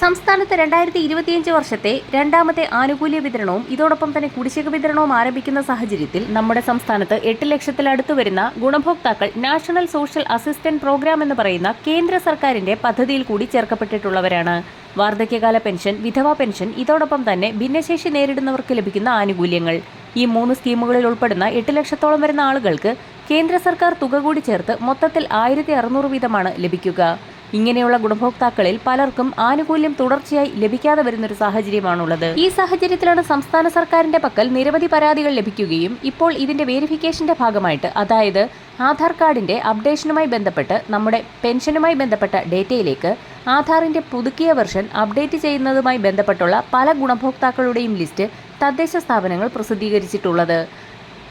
സംസ്ഥാനത്ത് രണ്ടായിരത്തി ഇരുപത്തിയഞ്ച് വർഷത്തെ രണ്ടാമത്തെ ആനുകൂല്യ വിതരണവും ഇതോടൊപ്പം തന്നെ കുടിശ്ശിക വിതരണവും ആരംഭിക്കുന്ന സാഹചര്യത്തിൽ നമ്മുടെ സംസ്ഥാനത്ത് എട്ട് ലക്ഷത്തിലടുത്തു വരുന്ന ഗുണഭോക്താക്കൾ നാഷണൽ സോഷ്യൽ അസിസ്റ്റന്റ് പ്രോഗ്രാം എന്ന് പറയുന്ന കേന്ദ്ര സർക്കാരിന്റെ പദ്ധതിയിൽ കൂടി ചേർക്കപ്പെട്ടിട്ടുള്ളവരാണ്. വാർദ്ധക്യകാല പെൻഷൻ വിധവാ പെൻഷൻ ഇതോടൊപ്പം തന്നെ ഭിന്നശേഷി നേരിടുന്നവർക്ക് ലഭിക്കുന്ന ആനുകൂല്യങ്ങൾ. ഈ മൂന്ന് സ്കീമുകളിൽ ഉൾപ്പെടുന്ന എട്ട് ലക്ഷത്തോളം വരുന്ന ആളുകൾക്ക് കേന്ദ്ര സർക്കാർ തുക കൂടി ചേർത്ത് മൊത്തത്തിൽ ആയിരത്തി അറുന്നൂറ് വീതമാണ് ലഭിക്കുക. ഇങ്ങനെയുള്ള ഗുണഭോക്താക്കളിൽ പലർക്കും ആനുകൂല്യം തുടർച്ചയായി ലഭിക്കാതെ വരുന്നൊരു സാഹചര്യമാണുള്ളത്. ഈ സാഹചര്യത്തിലാണ് സംസ്ഥാന സർക്കാരിന്റെ പക്കൽ നിരവധി പരാതികൾ ലഭിക്കുകയും ഇപ്പോൾ ഇതിന്റെ വേരിഫിക്കേഷന്റെ ഭാഗമായിട്ട് അതായത് ആധാർ കാർഡിന്റെ അപ്ഡേഷനുമായി ബന്ധപ്പെട്ട് നമ്മുടെ പെൻഷനുമായി ബന്ധപ്പെട്ട ഡേറ്റയിലേക്ക് ആധാറിന്റെ പുതുക്കിയ വെർഷൻ അപ്ഡേറ്റ് ചെയ്യുന്നതുമായി ബന്ധപ്പെട്ടുള്ള പല ഗുണഭോക്താക്കളുടെയും ലിസ്റ്റ് തദ്ദേശ സ്ഥാപനങ്ങൾ പ്രസിദ്ധീകരിച്ചിട്ടുള്ളത്.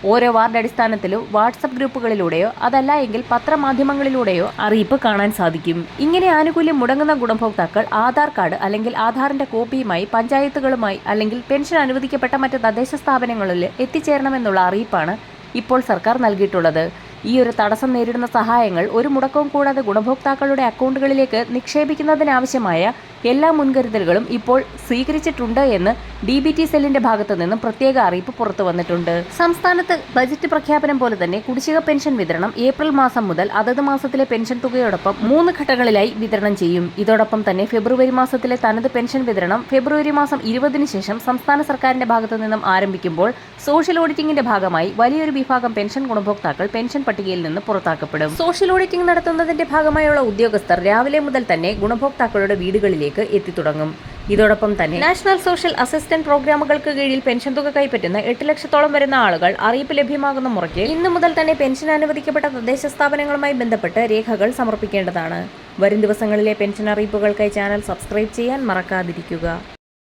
ഓരോ വാർഡ് അടിസ്ഥാനത്തിലോ വാട്സപ്പ് ഗ്രൂപ്പുകളിലൂടെയോ അതല്ല എങ്കിൽ പത്രമാധ്യമങ്ങളിലൂടെയോ അറിയിപ്പ് കാണാൻ സാധിക്കും. ഇങ്ങനെ ആനുകൂല്യം മുടങ്ങുന്ന ഗുണഭോക്താക്കൾ ആധാർ കാർഡ് അല്ലെങ്കിൽ ആധാറിന്റെ കോപ്പിയുമായി പഞ്ചായത്തുകളുമായി അല്ലെങ്കിൽ പെൻഷൻ അനുവദിക്കപ്പെട്ട മറ്റ് തദ്ദേശ സ്ഥാപനങ്ങളിൽ എത്തിച്ചേരണമെന്നുള്ള അറിയിപ്പാണ് ഇപ്പോൾ സർക്കാർ നൽകിയിട്ടുള്ളത്. ഈ ഒരു തടസ്സം നേരിടുന്ന സഹായങ്ങൾ ഒരു മുടക്കവും കൂടാതെ ഗുണഭോക്താക്കളുടെ അക്കൗണ്ടുകളിലേക്ക് നിക്ഷേപിക്കുന്നതിനാവശ്യമായ എല്ലാ മുൻകരുതലുകളും ഇപ്പോൾ സ്വീകരിച്ചിട്ടുണ്ട് എന്ന് ഡി ബി ടി സെല്ലിന്റെ ഭാഗത്തു നിന്നും പ്രത്യേക അറിയിപ്പ് പുറത്തു വന്നിട്ടുണ്ട്. സംസ്ഥാനത്ത് ബജറ്റ് പ്രഖ്യാപനം പോലെ തന്നെ കുടിശ്ശിക പെൻഷൻ വിതരണം ഏപ്രിൽ മാസം മുതൽ അതത് മാസത്തിലെ പെൻഷൻ തുകയോടൊപ്പം മൂന്ന് ഘട്ടങ്ങളിലായി വിതരണം ചെയ്യും. ഇതോടൊപ്പം തന്നെ ഫെബ്രുവരി മാസത്തിലെ തനത് പെൻഷൻ വിതരണം ഫെബ്രുവരി മാസം ഇരുപതിന് ശേഷം സംസ്ഥാന സർക്കാരിന്റെ ഭാഗത്തു നിന്നും ആരംഭിക്കുമ്പോൾ സോഷ്യൽ ഓഡിറ്റിംഗിന്റെ ഭാഗമായി വലിയൊരു വിഭാഗം പെൻഷൻ ഗുണഭോക്താക്കൾ പെൻഷൻ പട്ടികയിൽ നിന്ന് പുറത്താക്കപ്പെടും. സോഷ്യൽ ഓഡിറ്റിംഗ് നടത്തുന്നതിന്റെ ഭാഗമായുള്ള ഉദ്യോഗസ്ഥർ രാവിലെ മുതൽ തന്നെ ഗുണഭോക്താക്കളുടെ വീടുകളിലേക്ക് എത്തിത്തുടങ്ങും. ഇതോടൊപ്പം തന്നെ നാഷണൽ സോഷ്യൽ അസിസ്റ്റന്റ് പ്രോഗ്രാമുകൾക്ക് കീഴിൽ പെൻഷൻ തുക കൈപ്പറ്റുന്ന എട്ട് ലക്ഷത്തോളം വരുന്ന ആളുകൾ അറിയിപ്പ് ലഭ്യമാകുന്ന മുറയ്ക്ക് ഇന്നു മുതൽ തന്നെ പെൻഷൻ അനുവദിക്കപ്പെട്ട തദ്ദേശ സ്ഥാപനങ്ങളുമായി ബന്ധപ്പെട്ട് രേഖകൾ സമർപ്പിക്കേണ്ടതാണ്. വരും ദിവസങ്ങളിലെ പെൻഷൻ അറിയിപ്പുകൾക്കായി ചാനൽ സബ്സ്ക്രൈബ് ചെയ്യാൻ മറക്കാതിരിക്കുക.